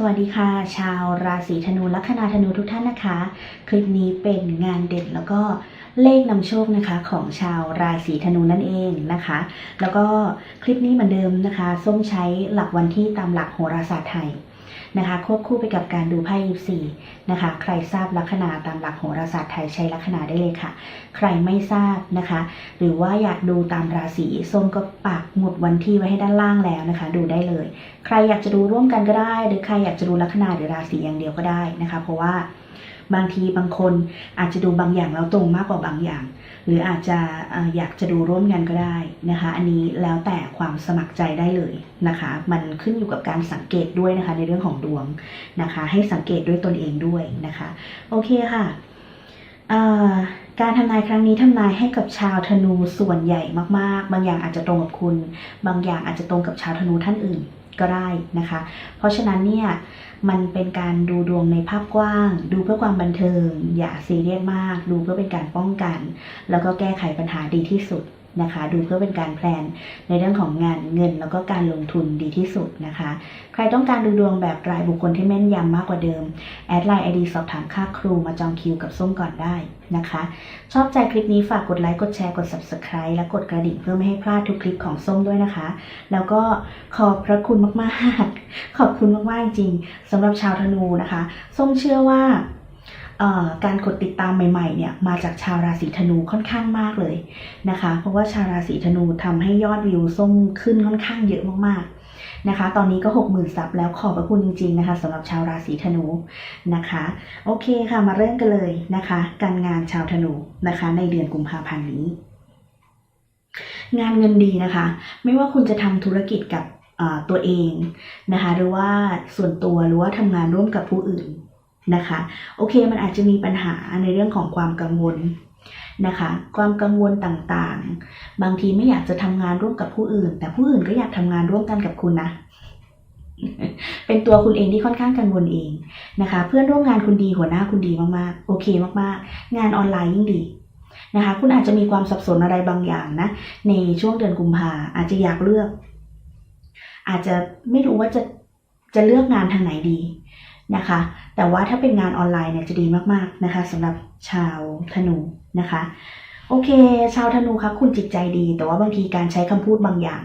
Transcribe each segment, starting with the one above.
สวัสดีค่ะ ชาวราศีธนูลัคนาธนูทุกท่านนะคะ คลิปนี้เป็นงานเด่นแล้วก็เลขนำโชคนะคะของชาวราศีธนูนั่นเองนะคะ แล้วก็คลิปนี้เหมือนเดิมนะคะ ส้มใช้หลักวันที่ตามหลักโหราศาสตร์ไทย นะคะ ควบคู่ไปกับการดูไพ่ยิปซีนะคะ ใครทราบลัคนาตามหลักโหราศาสตร์ไทยใช้ลัคนาได้เลยค่ะ ใครไม่ทราบนะคะ หรือว่าอยากดูตามราศีส้มก็ปักหมุดวันที่ไว้ให้ด้านล่างแล้วนะคะ ดูได้เลย ใครอยากจะดูร่วมกันก็ได้ หรือใครอยากจะดูลัคนาหรือราศีอย่างเดียวก็ได้นะคะ เพราะว่าบางทีบางคนอาจจะดูบางอย่างแล้วตรงมากกว่าบางอย่าง หรืออาจจะอยากจะดูร่วมกันก็ได้นะคะ อันนี้แล้วแต่ความสมัครใจได้เลยนะคะ มันขึ้นอยู่กับการสังเกตด้วยนะคะ ในเรื่องของดวงนะคะ ให้สังเกตด้วยตนเองด้วยนะคะ โอเคค่ะการทำนายครั้งนี้ทำนายให้กับชาวธนูส่วนใหญ่มากๆ บางอย่างอาจจะตรงกับคุณ บางอย่างอาจจะตรงกับชาวธนูท่านอื่น ก็ได้นะคะ เพราะฉะนั้นเนี่ยมันเป็นการดูดวงในภาพกว้าง ดูเพื่อความบันเทิง อย่าซีเรียสมาก ดูเพื่อเป็นการป้องกัน แล้วก็แก้ไขปัญหาดีที่สุด นะคะ ดูเพื่อเป็นการแพลนในเรื่องของงานเงินแล้วก็การลงทุนดีที่สุดนะคะ ใครต้องการดูดวงแบบรายบุคคลที่แม่นยำมากกว่าเดิม แอดไลน์ไอดีสอบถามค่าครูมาจองคิวกับส้มก่อนได้นะคะ ชอบใจคลิปนี้ฝากกดไลค์กดแชร์กด subscribe และกดกระดิ่งเพื่อไม่ให้พลาดทุกคลิปของส้มด้วยนะคะ แล้วก็ขอบพระคุณมากๆ ขอบคุณมากๆจริงสำหรับชาวธนูนะคะ ส้มเชื่อว่า การกดติดตามใหม่ๆเนี่ยมาจากชาวราศีธนูค่อนข้างมากเลยนะคะ เพราะว่าชาวราศีธนูทำให้ยอดวิวส้มขึ้นค่อนข้างเยอะมากๆนะคะ ตอนนี้ก็ 60,000ซับแล้วขอบพระคุณจริงๆนะคะสำหรับชาวราศีธนูนะคะ โอเคค่ะมาเริ่มกันเลยนะคะ การงานชาวธนูนะคะ ในเดือนกุมภาพันธ์นี้ งานเงินดีนะคะ ไม่ว่าคุณจะทำธุรกิจกับตัวเองนะคะ หรือว่าส่วนตัวหรือว่าทำงานร่วมกับผู้อื่น นะคะ โอเคมันอาจจะมีปัญหาในเรื่องของความกังวลนะคะ ความกังวลต่างๆ บางทีไม่อยากจะทำงานร่วมกับผู้อื่น แต่ผู้อื่นก็อยากทำงานร่วมกันกับคุณนะเป็นตัวคุณเองที่ค่อนข้างกังวลเองนะคะ เพื่อนร่วมงานคุณดีหัวหน้าคุณดีมากๆ โอเคมากๆ งานออนไลน์ยิ่งดีนะคะ คุณอาจจะมีความสับสนอะไรบางอย่างนะ ในช่วงเดือนกุมภาอาจจะอยากเลือก อาจจะไม่รู้ว่าจะจะเลือกงานทางไหนดี นะคะ แต่ว่าถ้าเป็นงานออนไลน์เนี่ยจะดีมากๆนะคะสำหรับชาวธนูนะคะโอเค ชาวธนูคะคุณจิตใจดี แต่ว่าบางทีการใช้คำพูดบางอย่าง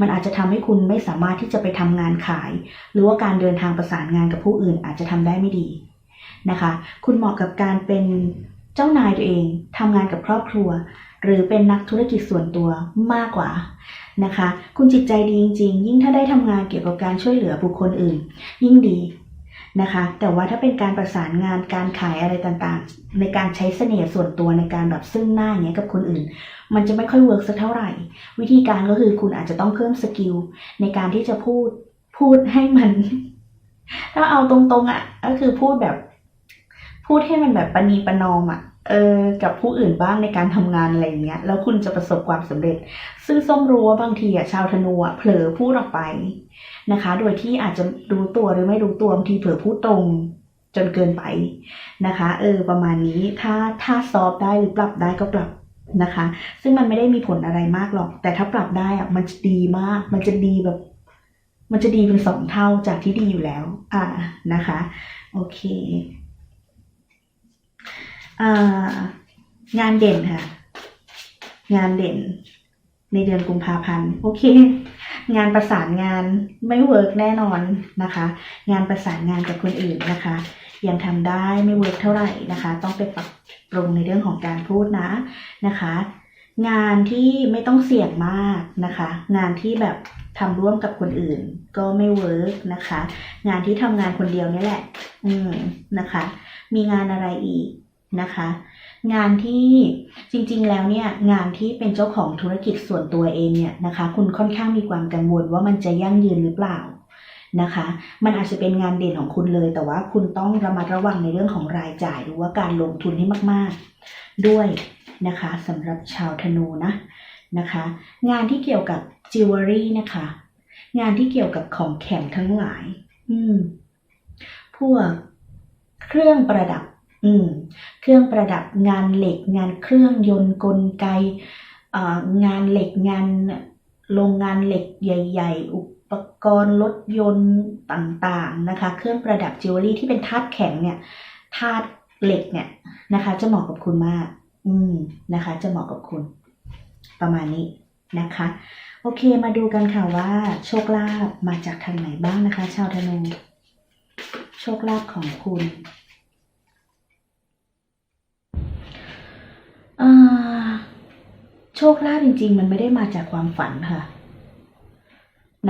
มันอาจจะทำให้คุณไม่สามารถที่จะไปทำงานขาย หรือว่าการเดินทางประสานงานกับผู้อื่นอาจจะทำได้ไม่ดีนะคะ คุณเหมาะกับการเป็นเจ้านายตัวเองทำงานกับครอบครัว หรือเป็นนักธุรกิจส่วนตัวมากกว่านะคะ คุณจิตใจดีจริงๆ ยิ่งถ้าได้ทำงานเกี่ยวกับการช่วยเหลือบุคคลอื่น ยิ่งดี นะคะ แต่ว่าถ้าเป็นการประสานงานการขายอะไรต่างๆ ในการใช้เสน่ห์ส่วนตัวในการแบบซึ่งหน้าอย่างเงี้ยกับคนอื่น มันจะไม่ค่อยเวิร์กสักเท่าไหร่ วิธีการก็คือคุณอาจจะต้องเพิ่มสกิลในการที่จะพูดพูดให้มัน ถ้าเอาตรงๆอะก็คือพูดแบบ พูดให้มันแบบปณีประนอมอะ เออกับผู้อื่นบ้างในการทำงานอะไรอย่างเงี้ย แล้วคุณจะประสบความสำเร็จ ซึ่งส้มรู้ว่าบางทีอะชาวธนูอะเผลอพูดออกไปนะคะ โดยที่อาจจะรู้ตัวหรือไม่รู้ตัวบางทีเผลอพูดตรงจนเกินไปนะคะ เออ ประมาณนี้ถ้าถ้าซอฟได้หรือปรับได้ก็ปรับนะคะ ซึ่งมันไม่ได้มีผลอะไรมากหรอก แต่ถ้าปรับได้อะมันจะดีมาก มันจะดีแบบ มันจะดีเป็นสองเท่าจากที่ดีอยู่แล้ว อ่านะคะ โอเค งานเด่นค่ะ งานเด่น ในเดือนกุมภาพันธ์โอเค งานประสานงานไม่เวิร์กแน่นอนนะคะ งานประสานงานกับคนอื่นนะคะ ยังทำได้ไม่เวิร์กเท่าไหร่นะคะ ต้องไปปรับปรุงในเรื่องของการพูดนะนะคะ งานที่ไม่ต้องเสี่ยงมากนะคะ งานที่แบบทำร่วมกับคนอื่น ก็ไม่เวิร์กนะคะ งานที่ทำงานคนเดียวนี่แหละ อืมนะคะ มีงานอะไรอีก นะคะ งานที่จริงๆแล้วเนี่ยงานที่เป็นเจ้าของธุรกิจส่วนตัวเองเนี่ยนะคะ คุณค่อนข้างมีความกังวลว่ามันจะยั่งยืนหรือเปล่านะคะ มันอาจจะเป็นงานเด่นของคุณเลย แต่ว่าคุณต้องระมัดระวังในเรื่องของรายจ่ายหรือว่าการลงทุนให้มาก ๆ ด้วยนะคะสำหรับชาวธนูนะนะคะ งานที่เกี่ยวกับจิวเวลรี่นะคะ งานที่เกี่ยวกับของแข็งทั้งหลาย อืม พวกเครื่องประดับ อืม เครื่องประดับงานเหล็ก งานเครื่องยนต์กลไกงานเหล็กงานโรงงานเหล็กใหญ่ ๆ อุปปกรณ์รถยนต์ต่างๆนะคะเครื่องประดับจิวเวลรี่ที่เป็นธาตุแข็งเนี่ยธาตุเหล็กเนี่ยนะคะ จะเหมาะกับคุณมาก อืมนะคะ จะเหมาะกับคุณ ประมาณนี้นะคะ โอเคมาดูกันค่ะว่า โชคลาภมาจากทางไหนบ้างนะคะ ชาวธนูโชคลาภของคุณอ่า โชคลาภจริง ๆ มันไม่ได้มาจากความฝันค่ะ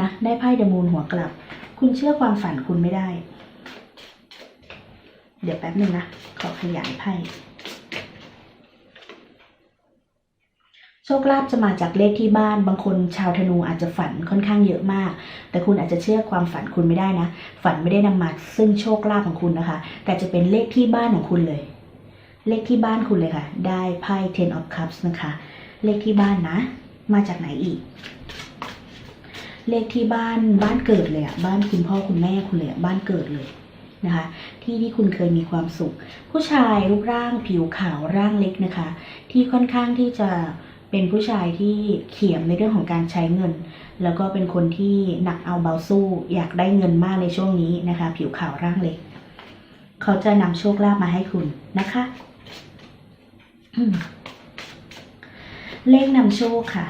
นะ ได้ไพ่เดมูนหัวกลับ คุณเชื่อความฝันคุณไม่ได้ เดี๋ยวแป๊บหนึ่งนะ ขอขยายไพ่โชคลาภจะมาจากเลขที่บ้าน บางคนชาวธนูอาจจะฝันค่อนข้างเยอะมาก แต่คุณอาจจะเชื่อความฝันคุณไม่ได้นะ ฝันไม่ได้นำมาซึ่งโชคลาภของคุณนะคะ แต่จะเป็นเลขที่บ้านของคุณเลย เลขที่บ้านคุณเลยค่ะ ได้ไพ่ ten of cups นะคะ เลขที่บ้านนะ มาจากไหนอีก เลขที่บ้านบ้านเกิดเลยอะบ้านคุณพ่อคุณแม่คุณเลยอะบ้านเกิดเลยนะคะ ที่ที่คุณเคยมีความสุข ผู้ชายรูปร่างผิวขาวร่างเล็กนะคะ ที่ค่อนข้างที่จะเป็นผู้ชายที่เขียมในเรื่องของการใช้เงิน แล้วก็เป็นคนที่หนักเอาเบาสู้ อยากได้เงินมากในช่วงนี้นะคะ ผิวขาวร่างเล็ก เขาจะนำโชคลาภมาให้คุณนะคะ เลขนำโชคค่ะ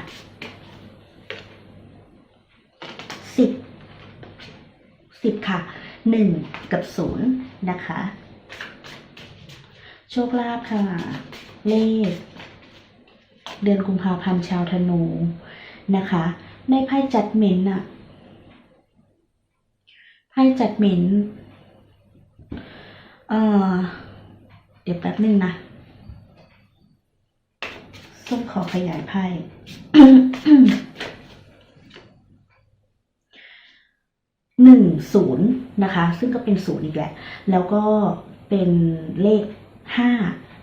สิบสิบค่ะหนึ่งกับศูนย์นะคะ โชคลาภค่ะ เลข เดือนกุมภาพันธ์ชาวธนูนะคะ ในไพ่จัดเมนอะไพ่จัดเมนเอ่อเดี๋ยวแป๊บนึงนะ ส้มขอขยายไพ่หนึ่งศูนย์นะคะ ซึ่งก็เป็นศูนย์อีกแหละ แล้วก็เป็นเลขห้า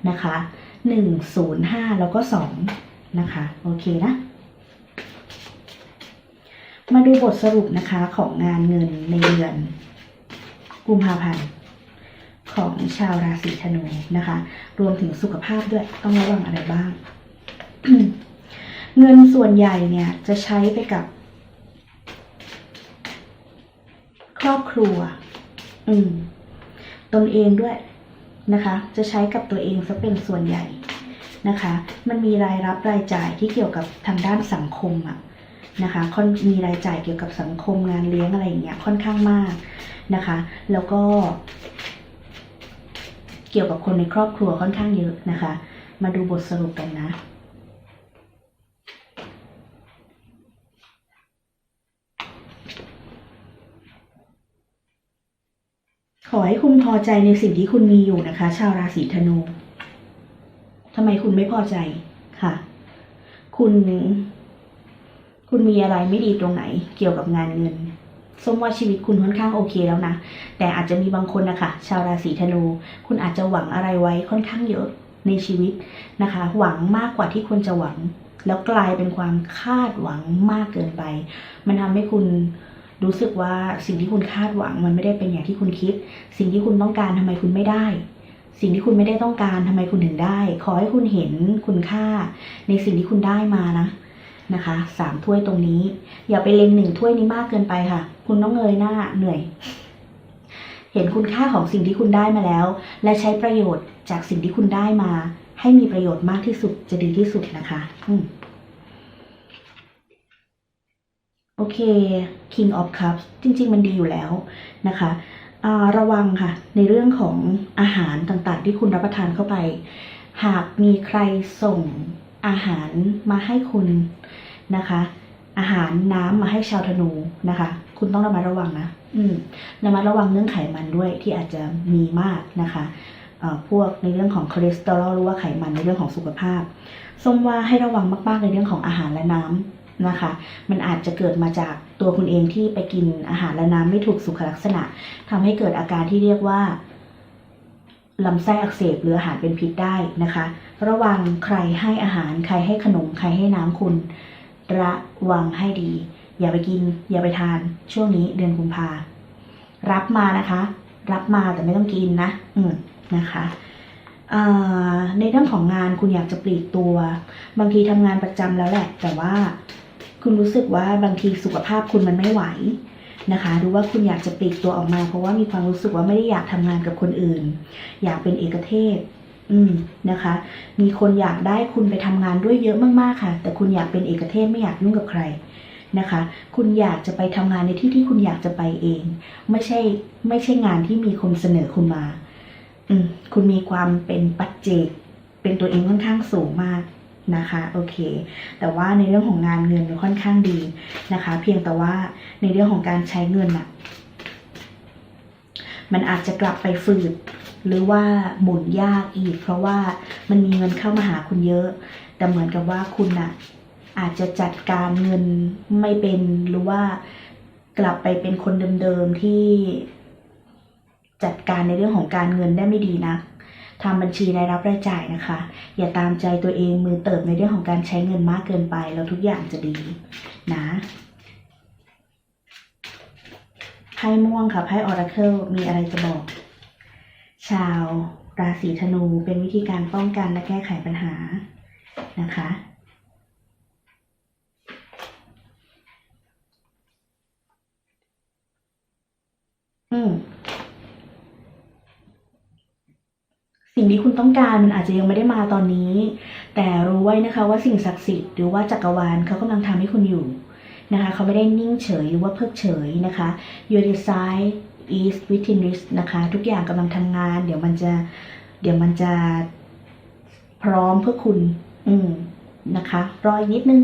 นะคะหนึ่งศูนย์ห้าแล้วก็สองนะคะ โอเคนะ มาดูบทสรุปนะคะของงานเงินในเดือน กุมภาพันธ์ของชาวราศีธนูนะคะ รวมถึงสุขภาพด้วยต้องระวังอะไรบ้าง เงินส่วนใหญ่เนี่ยจะใช้ไปกับ ครอบครัว อืม ตนเองด้วยนะคะ จะใช้กับตัวเองซะเป็นส่วนใหญ่นะคะ มันมีรายรับรายจ่ายที่เกี่ยวกับทางด้านสังคมอะนะคะค่อนมีรายจ่ายเกี่ยวกับสังคมงานเลี้ยงอะไรอย่างเงี้ยค่อนข้างมากนะคะ แล้วก็ เกี่ยวกับคนในครอบครัวค่อนข้างเยอะนะคะ มาดูบทสรุปกันนะ ให้คุณพอใจในสิ่งที่คุณมีอยู่นะคะ ชาวราศีธนูทำไมคุณไม่พอใจค่ะ คุณ คุณมีอะไรไม่ดีตรงไหน เกี่ยวกับงานเงินส้มว่าชีวิตคุณค่อนข้างโอเคแล้วนะ แต่อาจจะมีบางคนนะคะ ชาวราศีธนู คุณอาจจะหวังอะไรไว้ค่อนข้างเยอะในชีวิตนะคะ หวังมากกว่าที่ควรจะหวัง แล้วกลายเป็นความคาดหวังมากเกินไป มันทำให้คุณ รู้สึกว่าสิ่งที่คุณคาดหวังมันไม่ได้เป็นอย่างที่คุณคิด สิ่งที่คุณต้องการทำไมคุณไม่ได้ สิ่งที่คุณไม่ได้ต้องการทำไมคุณถึงได้ ขอให้คุณเห็นคุณค่าในสิ่งที่คุณได้มานะนะคะสามถ้วยตรงนี้ อย่าไปเล็งหนึ่งถ้วยนี้มากเกินไปค่ะ คุณต้องเงยหน้าเหนื่อย เห็นคุณค่าของสิ่งที่คุณได้มาแล้ว และใช้ประโยชน์จากสิ่งที่คุณได้มา ให้มีประโยชน์มากที่สุดจะดีที่สุดนะคะ อืม โอ เค King of Cups จริง ๆ มันดีอยู่แล้วนะคะระวังค่ะในเรื่องของอาหารต่างๆ ที่คุณรับประทานเข้าไป หากมีใครส่งอาหารมาให้คุณนะคะ อาหารน้ำมาให้ชาวธนูนะคะ คุณต้องระมัดระวังนะ อืมระมัดระวังเรื่องไขมันด้วยที่อาจจะมีมากนะคะพวกในเรื่องของคอเลสเตอรอลหรือว่าไขมันในเรื่องของสุขภาพส้มว่าให้ระวังมากๆในเรื่องของอาหารและน้ำ นะคะ มันอาจจะเกิดมาจากตัวคุณเองที่ไปกินอาหารและน้ำไม่ถูกสุขลักษณะทำให้เกิดอาการที่เรียกว่าลำไส้อักเสบหรืออาหารเป็นพิษได้นะคะ ระวังใครให้อาหารใครให้ขนมใครให้น้ำคุณ ระวังให้ดี อย่าไปกิน อย่าไปทาน ช่วงนี้เดือนกุมภารับมานะคะ รับมาแต่ไม่ต้องกินนะ อืมนะคะในเรื่องของงานคุณอยากจะปลีกตัว บางทีทำงานประจำแล้วแหละ แต่ว่า คุณรู้สึกว่าบางทีสุขภาพคุณมันไม่ไหวนะคะหรือว่าคุณอยากจะปลีกตัวออกมา เพราะว่ามีความรู้สึกว่าไม่ได้อยากทำงานกับคนอื่น อยากเป็นเอกเทศ อืมนะคะ มีคนอยากได้คุณไปทำงานด้วยเยอะมากๆค่ะ แต่คุณอยากเป็นเอกเทศไม่อยากยุ่งกับใครนะคะ คุณอยากจะไปทำงานในที่ที่คุณอยากจะไปเอง ไม่ใช่ไม่ใช่งานที่มีคนเสนอคุณมา อืมคุณมีความเป็นปัจเจกเป็นตัวเองค่อนข้างสูงมาก นะคะโอเค แต่ว่าในเรื่องของงานเงินเนี่ยค่อนข้างดีนะคะ เพียงแต่ว่าในเรื่องของการใช้เงินอะมันอาจจะกลับไปฝืดหรือว่าหมุนยากอีก เพราะว่ามันมีเงินเข้ามาหาคุณเยอะ แต่เหมือนกับว่าคุณอะอาจจะจัดการเงินไม่เป็นหรือว่ากลับไปเป็นคนเดิมๆที่จัดการในเรื่องของการเงินได้ไม่ดีนะ ทำบัญชีรายรับรายจ่ายนะคะ อย่าตามใจตัวเองมือเติบในเรื่องของการใช้เงินมากเกินไป แล้วทุกอย่างจะดีนะไพ่ม่วงค่ะไพ่ออร์เคิลมีอะไรจะบอก ชาวราศีธนูเป็นวิธีการป้องกันและแก้ไขปัญหานะคะ อืม สิ่งที่ คุณต้องการมันอาจจะยังไม่ได้มาตอนนี้ แต่รู้ไว้นะคะว่าสิ่งศักดิ์สิทธิ์หรือว่าจักรวาลเขากำลังทำให้คุณอยู่นะคะเขาไม่ได้นิ่งเฉยหรือว่าเพิกเฉยนะคะ Your desire is within reach นะคะ ทุกอย่างกำลังทำงาน เดี๋ยวมันจะ เดี๋ยวมันจะพร้อมเพื่อคุณ อืมนะคะ รออีกนิดนึง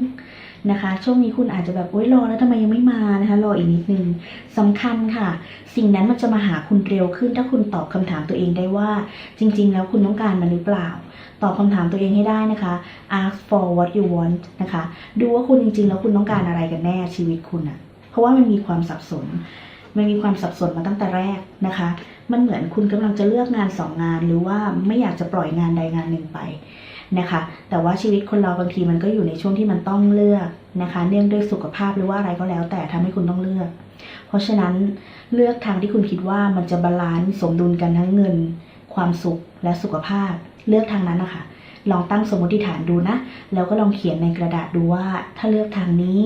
นะคะ ช่วงนี้คุณอาจจะแบบโอ๊ยรอแล้วทำไมยังไม่มานะคะ รออีกนิดนึงสำคัญค่ะ สิ่งนั้นมันจะมาหาคุณเร็วขึ้น ถ้าคุณตอบคำถามตัวเองได้ว่า จริง ๆ แล้วคุณต้องการมันหรือเปล่า ตอบคำถามตัวเองให้ได้นะคะ ask for what you want นะคะ ดูว่าคุณจริง ๆ แล้วคุณต้องการอะไรกันแน่ชีวิตคุณอะเพราะว่ามันมีความสับสนมันมีความสับสนมาตั้งแต่แรกนะคะ มันเหมือนคุณกำลังจะเลือกงานสองงาน หรือว่าไม่อยากจะปล่อยงานใดงานหนึ่งไป นะคะ แต่ว่าชีวิตคนเราบางทีมันก็อยู่ในช่วงที่มันต้องเลือกนะคะ เนื่องด้วยสุขภาพหรือว่าอะไรก็แล้ว แต่ทำให้คุณต้องเลือก เพราะฉะนั้นเลือกทางที่คุณคิดว่ามันจะบาลานซ์สมดุลกันทั้งเงิน ความสุขและสุขภาพ เลือกทางนั้นนะคะลองตั้งสมมติฐานดูนะ แล้วก็ลองเขียนในกระดาษดูว่า ถ้าเลือกทางนี้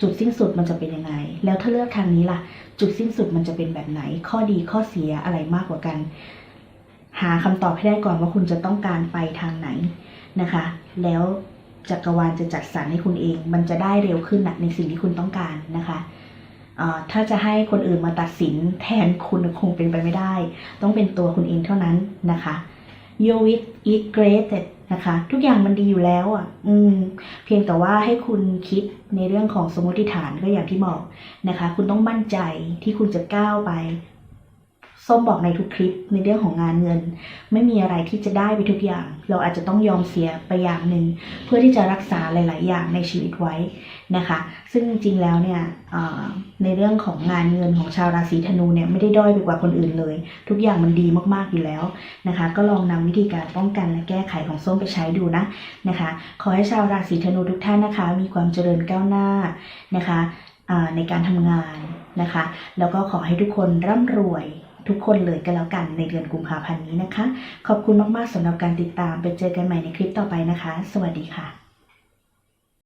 จุดสิ้นสุดมันจะเป็นยังไง แล้วถ้าเลือกทางนี้ล่ะ จุดสิ้นสุดมันจะเป็นแบบไหน ข้อดีข้อเสียอะไรมากกว่ากัน หาคำตอบให้ได้ก่อนว่าคุณจะต้องการไปทางไหนนะคะ แล้วจักรวาลจะจัดสรรให้คุณเอง มันจะได้เร็วขึ้นนะในสิ่งที่คุณต้องการนะคะถ้าจะให้คนอื่นมาตัดสินแทนคุณคงเป็นไปไม่ได้ ต้องเป็นตัวคุณเองเท่านั้นนะคะ You with it great นะคะ ทุกอย่างมันดีอยู่แล้วอะ อืม เพียงแต่ว่าให้คุณคิดในเรื่องของสมมติฐานก็อย่างที่บอกนะคะ คุณต้องมั่นใจที่คุณจะก้าวไป ส้มบอกในทุกคลิปในเรื่องของงานเงิน ไม่มีอะไรที่จะได้ไปทุกอย่าง เราอาจจะต้องยอมเสียไปอย่างหนึ่ง เพื่อที่จะรักษาหลาย ๆ อย่างในชีวิตไว้นะคะ ซึ่งจริงๆแล้วเนี่ยในเรื่องของงานเงินของชาวราศีธนูเนี่ยไม่ได้ด้อยไปกว่าคนอื่นเลย ทุกอย่างมันดีมากๆอยู่แล้วนะคะ ก็ลองนำวิธีการป้องกันและแก้ไขของส้มไปใช้ดูนะนะคะ ขอให้ชาวราศีธนูทุกท่านนะคะ มีความเจริญก้าวหน้านะคะในการทำงานนะคะ แล้วก็ขอให้ทุกคนร่ำรวย ทุกคนเลยก็แล้วกันในเดือนกุมภาพันธ์นี้นะคะ ขอบคุณมากๆสำหรับการติดตามไปเจอกันใหม่ในคลิปต่อไปนะคะ สวัสดีค่ะ